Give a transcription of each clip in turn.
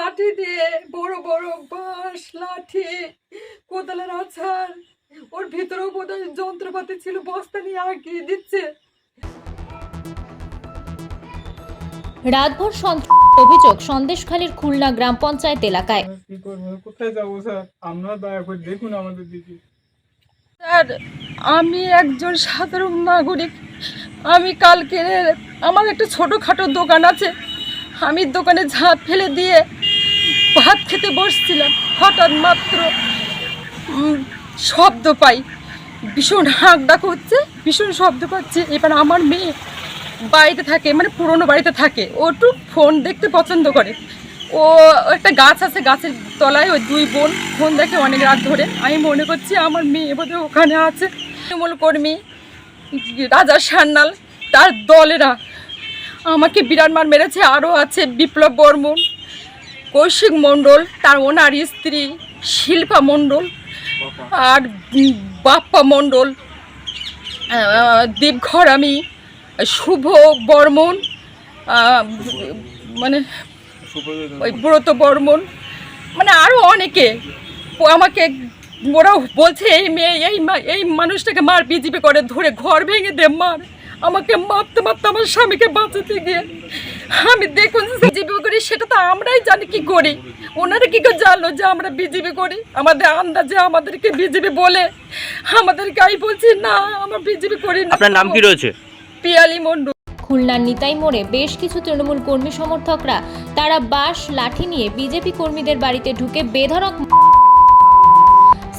লাঠি দিয়ে বড় বড় বাঁশ লাঠি কোদালের আছাড়। ওর ভিতরেও বোধহয় যন্ত্রপাতি ছিল বস্তা নিয়ে আগিয়ে দিচ্ছে। রাতভর সন্ত্রাস অভিযোগ সন্দেশখালীর খুলনা গ্রাম পঞ্চায়েত এলাকায়। কি করব? কোথায় যাব স্যার? আপনারা দয়া করে দেখুন আমাদের দিকে। স্যার আমি একজন সাধারণ নাগরিক। আমি কালকে আমার একটা ছোটোখাটো দোকান আছে। আমি দোকানে ঝাঁপ ফেলে দিয়ে ভাত খেতে বসছিলাম, হঠাৎ মাত্র শব্দ পাই। ভীষণ হাঁক ডাক হচ্ছে, ভীষণ শব্দ পাচ্ছে। এবার আমার মেয়ে বাড়িতে থাকে মানে পুরনো বাড়িতে থাকে। ও একটু ফোন দেখতে পছন্দ করে। ও একটা গাছ আছে, গাছের তলায় ওই দুই বোন ফোন দেখে অনেক রাত ধরে। আমি মনে করছি আমার মেয়ে বোধহয় ওখানে আছে। তৃণমূল কর্মী, রাজা সান্যাল, তার দলেরা আমাকে বিরাট মার মেরেছে। আরও আছে বিপ্লব বর্মন কৌশিক মণ্ডল তার ওনার স্ত্রী শিল্পা মণ্ডল আর বাপ্পা মণ্ডল। আহ, দীপঘরামি শুভ বর্মন মানে ওই ব্রত বর্মন মানে আরও অনেকে। আমাকে ওরাও বলছে এই মেয়ে এই এই মানুষটাকে মার বিজিবি করে ধরে ঘর ভেঙে দে মার। আমাকে মারতে মারতে আমার স্বামীকে বাঁচাতে গিয়ে। আমি দেখুন বিজেপি করি সেটা তো আমরাই জানি কি করি। ওনারা কি করে জানলো যে আমরা বিজেপি করি? আমাদের আন্দাজে আমাদেরকে বিজেপি বলে। আমাদেরকে আমি বলছি না আমরা বিজেপি করি না। আপনার নাম কি রয়েছে? পিয়ালি মন্ডল খুলনার নিতাই মোড়ে বেশ কিছু তৃণমূল কর্মী সমর্থকরা তারা বাঁশ লাঠি নিয়ে বিজেপি কর্মীদের বাড়িতে ঢুকে বেধড়ক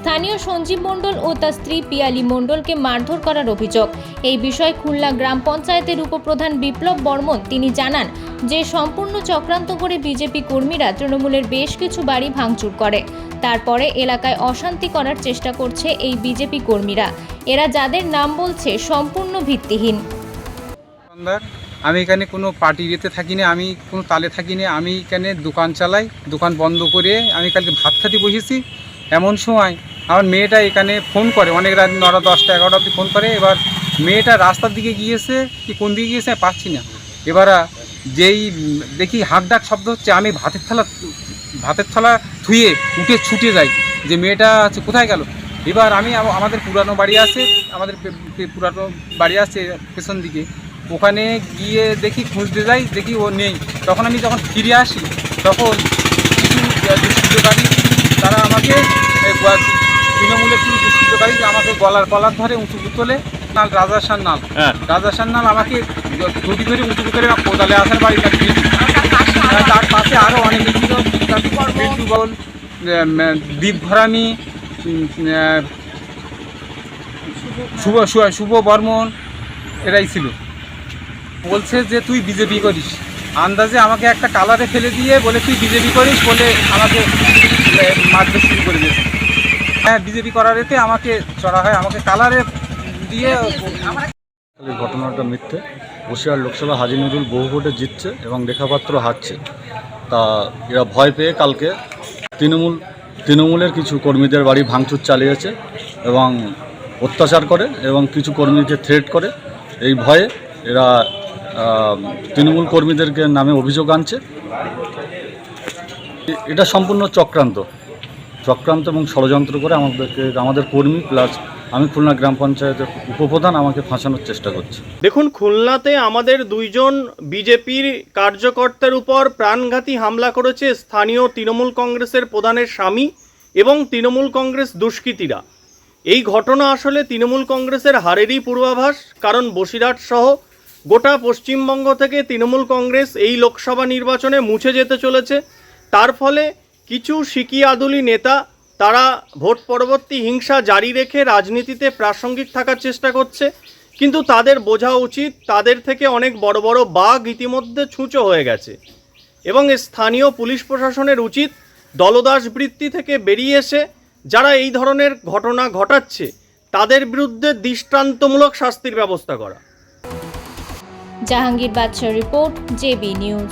স্থানীয় সঞ্জীব মণ্ডল ও তার স্ত্রী পিয়ালি মণ্ডলকে মারধর করার অভিযোগ। এই বিষয়ে খুলনা গ্রাম পঞ্চায়েতের উপপ্রধান বিপ্লব বর্মন তিনি জানান যে, সম্পূর্ণ চক্রান্ত করে বিজেপি কর্মীরা তৃণমূলের বেশ কিছু বাড়ি ভাঙচুর করে। তারপরে এলাকায় অশান্তি করার চেষ্টা করছে এই বিজেপি কর্মীরা। এরা যাদের নাম বলছে সম্পূর্ণ ভিত্তিহীন। আমি এখানে কোনো পার্টি ইয়েতে থাকি না আমি কোনো তালে থাকি না আমি এখানে দোকান চালাই, দোকান বন্ধ করে আমি কালকে ভাত খাতে বসেছি। এমন সময় আমার মেয়েটা এখানে ফোন করে, অনেক রাত, নটা, দশটা, এগারোটা অবধি ফোন করে, এবার মেয়েটা রাস্তার দিকে গিয়েছে কি কোন দিকে গিয়েছে পাচ্ছি না। এবার যেই দেখি হাঁক ডাক শব্দ হচ্ছে, আমি ভাতের থালা ভাতের থালা ধুয়ে উঠে ছুটে যাই, যে মেয়েটা হচ্ছে কোথায় গেল? এবার আমি আমাদের পুরানো বাড়ি আছে, আমাদের পুরানো বাড়ি আছে পেছন দিকে, ওখানে গিয়ে দেখি খুঁজতে যাই, দেখি ও নেই। তখন আমি যখন ফিরে আসি, তখন কিছু দুষ্কৃতকারী তারা আমাকে তৃণমূলের কিছু দুষ্কৃতকারী আমাকে গলার কলার ধরে উঁচু তোলে। নাল রাজা সান্নাল। হ্যাঁ। রাজা সান্নাল আমাকে ছুটি ধরে উঁচু করে কোদালে আসার বাড়ি আর তার পাশে আরও অনেক বিট্টু বল ঘরামি শুভ শুভ- বর্মন এরাই ছিল। বলছে যে তুই বিজেপি করিস। আন্দাজে আমাকে একটা কালারে ফেলে দিয়ে বলে তুই বিজেপি করিস? বলে আমাকে মারতে শুরু করে দিয়েছে। হ্যাঁ বিজেপি করার এতে আমাকে চড়া হয় আমাকে কালারে দিয়ে ঘটনাটা মিথ্যে। বসিরহাট লোকসভা হাজি নুরুল বহু ভোটে জিতছে এবং রেখাপাত্র হারছে। তা এরা ভয় পেয়ে কালকে তৃণমূল তৃণমূলের কিছু কর্মীদের বাড়ি ভাঙচুর চালিয়েছে এবং অত্যাচার করে এবং কিছু কর্মীকে থ্রেট করে। এই ভয়ে এরা তৃণমূল কর্মীদেরকে নামে অভিযোগ আনছে। এটা সম্পূর্ণ চক্রান্ত। চক্রান্ত এবং ষড়যন্ত্র করে আমাদেরকে, আমাদের কর্মী প্লাস আমি খুলনা গ্রাম পঞ্চায়েতের উপপ্রধান আমাকে ফাঁসানোর চেষ্টা করছে। দেখুন, খুলনাতে আমাদের দুইজন বিজেপির কার্যকর্তার উপর প্রাণঘাতী হামলা করেছে স্থানীয় তৃণমূল কংগ্রেসের প্রধানের স্বামী এবং তৃণমূল কংগ্রেস দুষ্কৃতীরা। এই ঘটনা আসলে তৃণমূল কংগ্রেসের হারেরই পূর্বাভাস, কারণ বসিরহাট সহ গোটা পশ্চিমবঙ্গ থেকে তৃণমূল কংগ্রেস এই লোকসভা নির্বাচনে মুছে যেতে চলেছে। তার ফলে কিছু সিকি আদুলি নেতা তারা ভোট পরবর্তী হিংসা জারি রেখে রাজনীতিতে প্রাসঙ্গিক থাকার চেষ্টা করছে। কিন্তু তাদের বোঝা উচিত তাদের থেকে অনেক বড় বড় বাঘ ইতিমধ্যে ছুঁচো হয়ে গেছে। এবং স্থানীয় পুলিশ প্রশাসনের উচিত দলদাস বৃত্তি থেকে বেরিয়ে এসে যারা এই ধরনের ঘটনা ঘটাচ্ছে, তাদের বিরুদ্ধে দৃষ্টান্তমূলক শাস্তির ব্যবস্থা করা। জাহাঙ্গীর বাদশাহ রিপোর্ট জেবি নিউজ।